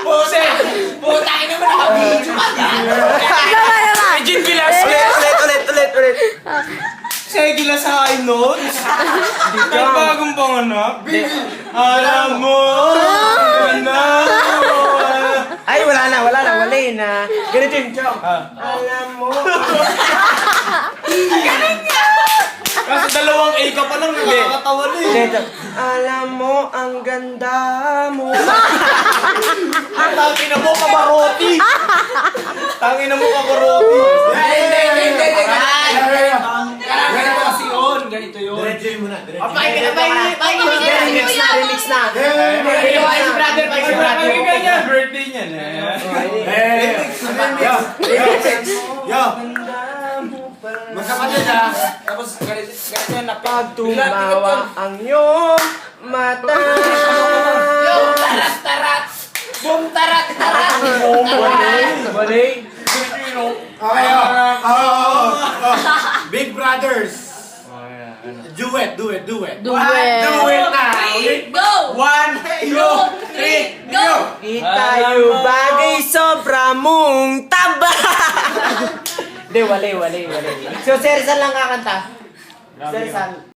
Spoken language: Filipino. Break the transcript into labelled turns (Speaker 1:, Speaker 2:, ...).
Speaker 1: Puse! Putang ina mo nakabidyo ka na!
Speaker 2: Tama naman.
Speaker 1: Jean Villas!
Speaker 3: Ulit, ulit, ulit, ulit, ulit.
Speaker 1: Sige sa high notes? May bagong panganak? Alam mo! Ano?
Speaker 3: Ay, wala na, wala na, wala na. Ganito yung chong.
Speaker 1: Ah.
Speaker 3: Alam mo.
Speaker 1: Kasi dalawang A ka pa lang nakakatawa na eh.
Speaker 3: Alam mo, ang ganda mo.
Speaker 1: Tangin na mo, kabaroti! Tangin na mo, kabaroti! Hindi, hindi, hindi, hindi! Ganito kasi yun, ganito yun.
Speaker 4: Na, na, pakinggan na.
Speaker 3: Remix na, remix na.
Speaker 4: Brother, brother.
Speaker 1: Niya, birthday niya na.
Speaker 5: Yo! Magkapatid ha!
Speaker 1: Tapos ganito, ganito yan, napag.
Speaker 3: Pag tumawa ang iyong mata.
Speaker 4: Yung tarat, tarat. Boom, tarat, tarat.
Speaker 3: Mali.
Speaker 5: Okay, oh. Oh, oh, oh. Big Brothers! Duet, duet, duet.
Speaker 2: Duet.
Speaker 5: Duet na!
Speaker 4: Three, go!
Speaker 1: One,
Speaker 4: Two, three, go!
Speaker 3: Itayo bagay sobra mong taba. Hindi, wali, wali, wali. So, Serisan lang kakanta. Serisan.